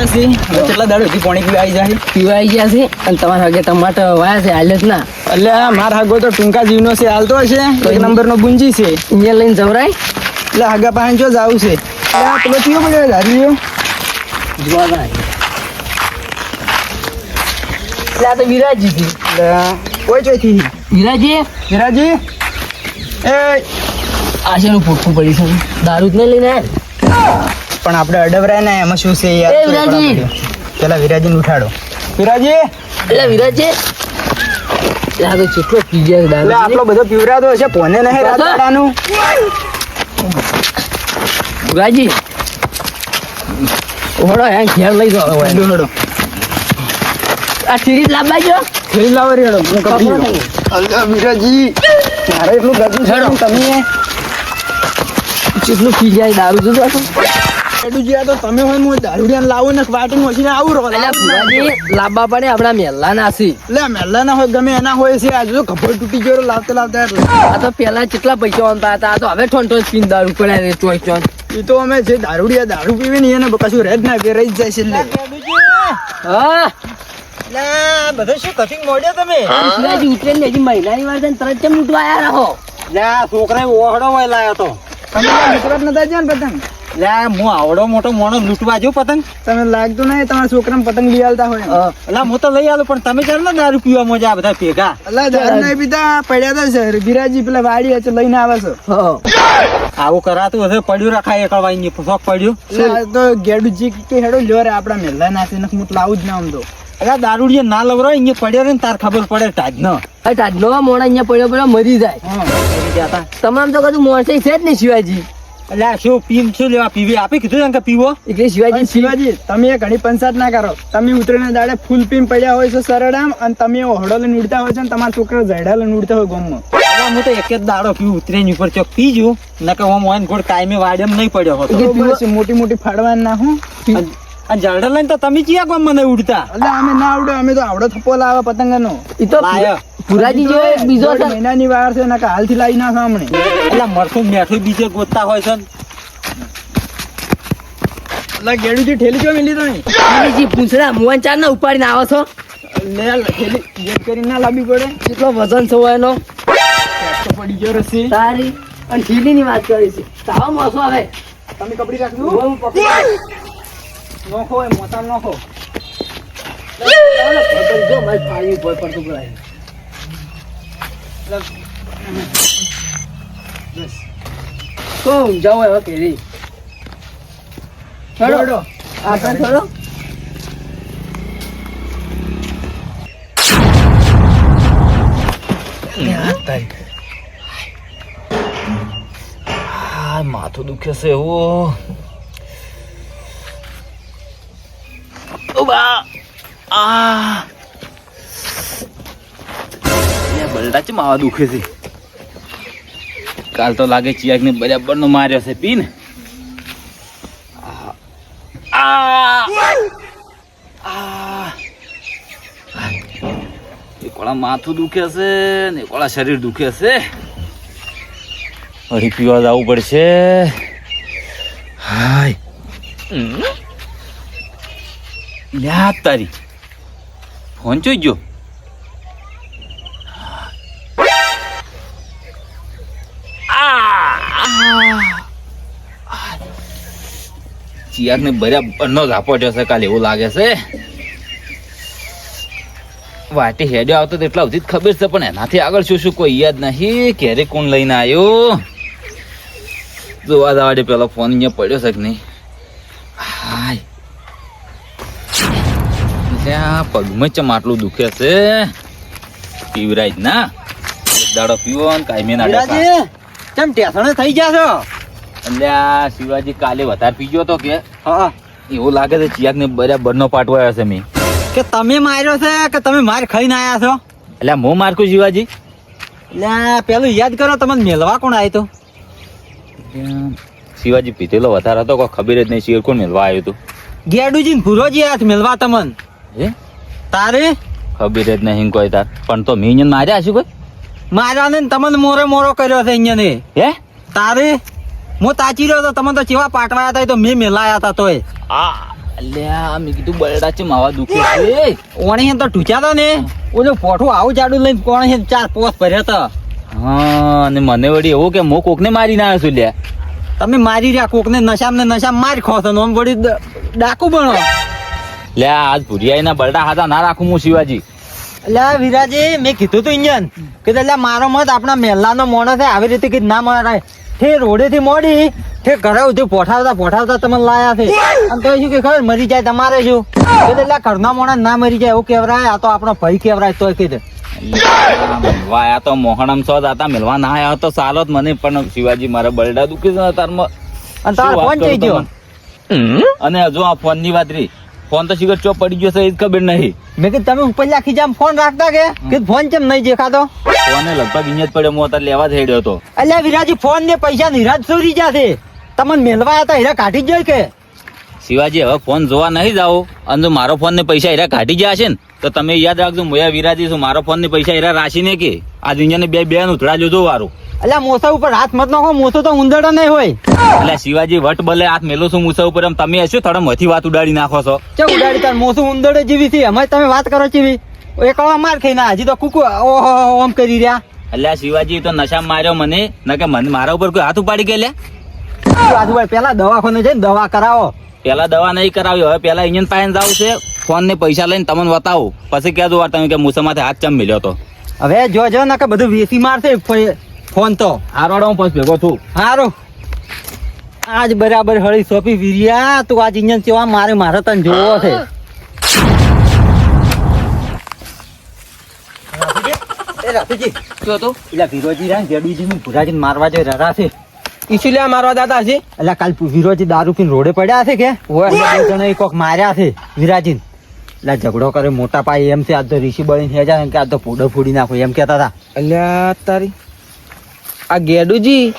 આવ્યા છે કેટલા દાડો હજી પાણી પીવા આવી જાય પીવાઈ ગયા છે અને તમારા હાગે ટમાટર વાયા છે હાલે જ ના એટલે આ માર હાગો તો ટૂંકા જીવનો છે હાલતો હશે. એક નંબર નો ગુંજી છે. અહીંયા લઈને જવરાય. એટલે હાગા પાસે જો જાવું છે. એટલે પેલો થયો પડ્યો ધાર્યો જોવા એટલે આ તો વિરાજી થી કોઈ ચોથી વિરાજી? વિરાજી? એ. આશેનું ફોટું પડી છે? દારૂ જ નહીં લઈને આયા પણ આપણે અડવરાય ને એમાં શું છે યાર એ વિરાજી. પેલા વિરાજીને ઉઠાડો. વિરાજી! એટલે વિરાજી. લાગે કેટલો પી ગયા એટલે આટલો બધો પીવરાતો હશે પોને નહીં રાત વિરાજી ઓડો હે ઘેર લઈ જાવ. હેડો હેડો આ સિરીઝ લાવવા જો ફેરી લાવો રે હેડો હું કપી ખબર લઉં. વિરાજી. મારે એટલું ગજું છે તમે કેટલું પી જાય દારૂ જોજો તો આ તો તમે હોય હું દારૂડિયાને લાવું ને વાટીને વસીને આવું રહો ભુવાજી પડે આપણા મેલ્લા ના હોય ગમે એના હોય છે આજે તો તૂટી ગયો લાવતા લાવતા. આ તો પેલા કેટલા પૈસા વાંધતા હતા તો હવે ઠોન ઠોન પીન દારૂ પડ્યા રે ચોઈ ચોઈ એ તો અમે જે દારૂડિયા દારૂ પીવે ને એને કશું રહે ના કે રહી જાય છે હા. બધું શું કટિંગ મોડ્યા તમે? ઉતરે ને હજી મહિનાની વાર છે ને તરત કેમ ઉઠવા આયા રહો? છોકરા ઓહડો હોય લાયો તો. તમે નીકળત નતા જ્યાં ને? હું આવડો મોટો મોણો લૂંટવા જો પતંગ? તમે લાગતું નહીં તમારા છોકરાને પતંગ લઈ આલતા હોય એટલે હું તો લઈ આલું પણ તમે ચાલો ને દારૂ પીવા મજા બધા ભેગા. એટલે દારૂ નહીં પીતા પડ્યા તા છે. બિરાજી પેલા વાડી હશે લઈને આવે છે. આવું કરાતું હશે પડ્યું રખાય એકળવા ની ફોક પડ્યું. એટલે ગેડું જી કે હેડો લ્યો રે આપડા મેલા નાખીને હું લાવું જ ના આમ તો. એટલે દારૂ ના લવરો અહીંયા પડ્યો રે ને તાર ખબર પડે ટાજ નો ટાઢલો મોણા અહીંયા પડ્યો પડ્યો મરી જાય. તમામ તો. કદું મોણસે છે જ ને શિવાજી. એટલે શું પીમ શું લેવા? પીવી? આપી કીધું ને કે પીવો? એટલે શિવાજી શિવાજી તમે ઘણી પંચાયત ના કરો. તમે ઉતરેના દાડે ફૂલ પીમ પડ્યા હોય છો સરડામ અને તમે ઓહડો લઈને ઉડતા હોય છે ને તમારા છોકરા ઝાડા લઈને ઉડતા હોય ગામમાં. હું તો એક જ દાડો પીવું ઉતરે ની ઉપર ચોક પીજું નકર હું મોન ગોળ કાયમે વાડેમ નહીં પડ્યો હોતો. મોટી મોટી ફાડવાન ના હું. અને- ઝાડા લઈને તો તમે ચિયા કોમ મને ઉડતા? એટલે અમે ના ઉડે અમે તો આવડો થપ્પો લાવે પતંગનો. ઈ તો. પુરાજી જો એક બીજો છે. મહિનાની વાર છે નકા હાલથી લાવી ના હમણે એટલે મરસું મેઠું બીજે ગોતતા હોય છે ને. એટલે ગેડુજી ઠેલી કેમ મિલી તો નહીં શિવાજી પૂંછડા મોહન ચાર ના ઉપાડીને આવો છો. લે લે, ઠેલી જેટ કરી ના લાવી પડે. કેટલો વજન છે એનો તો પડી ગયો રસી. તારી અને ઠેલી ની વાત કરી છે. તાવ મોસો આવે તમે કપડી રાખજો. હું પકડી. નોખો એ મોટા નોખો જો મારી ફાળી ઉપર પડતું પડાય તો જાઓ હવે કેરી. હેડો આપણે થોડો માથું દુખે છે એવું ઊભા. આ. બલડા ચમ આવા દુખે છે? કાલ તો લાગે ચિયાક ને બરાબર નો. માર્યો છે પીન કોળા માથું દુખે છે ને કોળા શરીર દુખે છે. હરી પીવા જવું પડશે. હાય. લ્યા તારી. ફોન જોઈ ગયો? ચિયાક બર્યા બરાબર નો ઝાપટ્યો છે કાલે એવું લાગે છે. વાટે હેડ્યો આવતો તો એટલા સુધી ખબર છે, પણ એનાથી આગળ શું શું કોઈ યાદ નહીં. ક્યારે કોણ લઈને આવ્યો? જોવા જવા પેલો ફોન અહીંયા પડ્યો છે કે નહીં? ત્યાં પગમાં ચમ આટલું દુખે છે. પીવરાય ના. એક દાડો પીવો ને કાયમે ના ડખા. કેમ ટેસણે થઈ ગયા છો? અલ્યા શિવાજી કાલે વધારે પીજો તો કે? હા. એવું લાગે છે ચિયાક ને બરાબર નો પાટો આવ્યો છે મેં. કે તમે માર્યો છે કે તમે માર ખાઈને આયા છો? એટલે હું મારકું શિવાજી એટલે પેલું યાદ કરો તમને મેલવા કોણ આવ્યો તો? શિવાજી પીધેલો વધારે હતો કોઈ ખબર જ નહીં શિવર કોણ મેલવા આવ્યું હતું ગેડુજી ને ભૂરોજી હાથ મેલવા તમન. હે? તારે? ખબર જ નહીં કોઈ તાર. પણ તો મેં અહીંયા માર્યા છું કોઈ? માર્યા ને તમને મોરે મોરો કર્યો છે અહીંયા ને હે? તારે? હું તાચી રહ્યો તો તમે તો ચેવા પાટવાયા હતા તો મેં મેલાયા હતા તોય. આ અલ્યા મેં કીધું બરડા છે માવા દુખે છે. ઓણે હે તો ટૂંચ્યા તા ને? ઓલું પોઠું આવું જાડું લઈને કોણે હે ચાર પોસ ભર્યા હતા. હા અને મને વળી એવું કે મો કોકને મારી ના છું લ્યા. તમે મારી રહ્યા કોકને નશામ ને નશામ માર ખો છો ને વળી ડાકુ બનો. લ્યા આજ ભુરિયાના બરડા હાથા ના રાખું હું શિવાજી. એટલે વિરાજી મેં કીધું તું ઇન્જન કે એટલે મારો મત આપણા મહેલાનો મોણો છે આવી રીતે કીધું ના મરાય તે રોડેથી મોડી તે ઘરે ઉધી પોઠાવતા પોઠાવતા તમને લાયા છે. અને તો શું કે ખબર મરી જાય તમારે શું? એટલે ઘરના મોણા ના મરી જાય એવું કેવરાય આ તો આપણો ભાઈ કેવરાય તોય કીધું. આયા તો મોહણમ સો હતા મેલવા ના આયા તો સાલો જ મને પણ શિવાજી મારા બરડા દુખી છે તારમાં અને તારો ફોન જઈ ગયો. અને હજુ આ ફોનની વાત રહી. ફોન તો શિખર ચોપ પડી ગયો છે એ ખબર નહીં. મેં કીધું તમે ઉપર આખી જામ ફોન રાખતા કે? કે ફોન કેમ નહીં દેખાતો? ફોને લગભગ અહીંયા જ પડ્યો હું અત્યારે લેવા થઈ હતો. એટલે વિરાજી ફોન ને પૈસા નિરાજ ચોરી છે. તમને મેલવા હતા હીરા કાઢી જાય કે? શિવાજી હવે ફોન જોવા નહીં જાઓ. અને જો મારો ફોન ને પૈસા હીરા કાઢી ગયા છે ને તો તમે યાદ રાખજો મોયા વિરાજી છું. મારો ફોન ને પૈસા હીરા રાશીને કે? આ દુનિયાને બે બે ઉથડા જોજો વારું. એટલે મોસા ઉપર હાથ મત નાખો મોસો તો ઉંદરડો નહીં હોય. એટલે શિવાજી વટ ભલે હાથ મેલો છું મોસા ઉપર એમ તમે શું થોડા મથી વાત ઉડાડી નાખો છો. ચો ઉડાડી તાર? મોસો ઉંદરડો જેવી છે અમે તમે વાત કરો ચેવી. એકલા માર ખાઈ ના હજી તો કુકુ ઓહો ઓમ કરી રહ્યા. એટલે આ શિવાજી તો નશા માર્યો મને ન કે મને મારા ઉપર કોઈ હાથ ઉપાડી ગયે લે આજુબાજુ પેલા દવાખાને જઈને દવા કરાવો. પેલા દવા નહીં કરાવી હવે પેલા ઇન્જન પાયન જાવ છે ફોન ને પૈસા લઈને તમને બતાવો પછી ક્યાં જોવા તમે કે મુસામાંથી હાથ ચમ મળ્યો તો. હવે જો જો ના કે બધું વેસી મારશે ફોન તો. હારોડો હું પછી ભેગો છું. હારો. આજ બરાબર હળી સોંપી વીર્યા. તું આજ ઇન્જન સેવા મારે મારે તને જોવો છે. મારવા જઈ રહ્યા છે. ઈસુલિયા મારવા દાદા છે? એટલે કાલ વિરોજી દારૂ પીને રોડે પડ્યા છે કે? ઓય. એટલે બે જણાએ કોક માર્યા છે વિરાજી એટલે ઝઘડો કરે મોટા પાયે એમ છે આજ તો ઋષિ બળીને હેજા કે આજ તો ફૂડો ફૂડી નાખો એમ કેતા હતા. અલ્યા તારી. આ ગેડુજી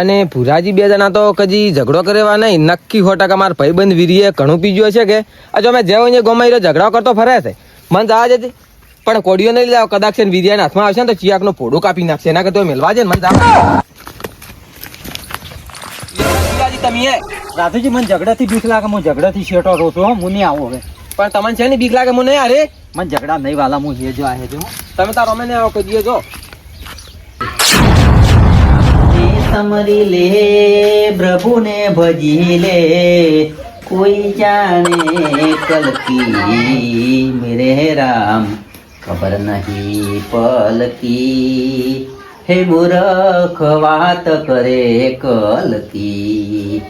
અને ભુરાજી બે જણા તો કદી ઝઘડો કરેવા નહીં. નક્કી સો ટકા મારા ભાઈબંધ વીરીએ ઘણું પીજ્યો છે કે? આ જો મેં જેવો અહીંયા ગમાઈ રહ્યો ઝઘડો કરતો ફરે છે. મન જવા જતી પણ કોડીઓ નહીં લાવ કદાચ છે વીરિયાના હાથમાં આવશે ને તો ચિયાકનો પોડો કાપી નાખશે. એના કરતા મેલવા છે ને મન જવા તમે રાધુજી મને ઝઘડાથી બીક લાગે હું ઝઘડાથી શેટો રહું છું હો, હું નહીં આવું હવે. પણ તમને છે ને બીક લાગે મને અરે મને ઝઘડા નહીં વાલા હું હે જો આહે જો તમે તારો અમે ને આવો કદી જો સમરી લે પ્રભુને ભજી લે કોઈ જાણે કલકી મેરે રામ ખબર નહીં પલકી હે મૂરખ વાત કરે કલકી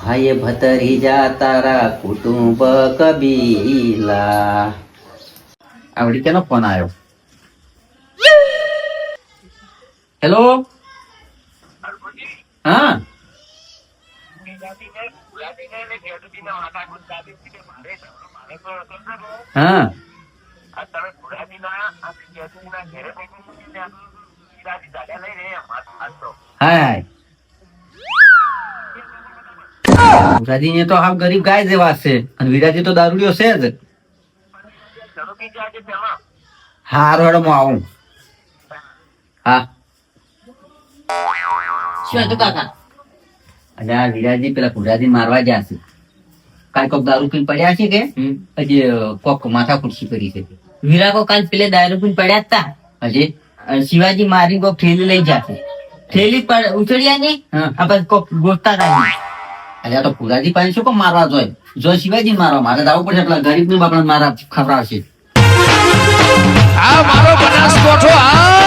ભાઈ ભતરી જા તારા કુટુંબ કબીલા આવડી કેનો ફોન આવ્યો હેલો હા હા હાય વિરાજી ને તો હાવ ગરીબ ગાય જેવા છે અને વિરાજી તો દારૂડિયો છે જ હારું હેડો હું આવું હા શું હતું કાકા? એટલે આ વિરાજી પેલા કુરાજી મારવા જ્યાં છે. કાલ કોક દારૂ પીને પડ્યા છે કે? હજી કોક માથા ખુરશી કરી છે. વિરાકો કાલ પેલે દારૂ પીને પડ્યા હતા હજી? શિવાજી મારી કોક થેલી લઈ જશે થેલી પર ઉછળ્યા નહીં? આપણે કોક ગોતતા હતા અરે આ તો કુરાજી પાસે શું કેમ મારવા જોઈએ જો શિવાજી મારવા મારે દાવું પડશે પેલા ગરીબ ને બાપડા મારા ખવડાવશે. આ મારો બનાસકોઠો આ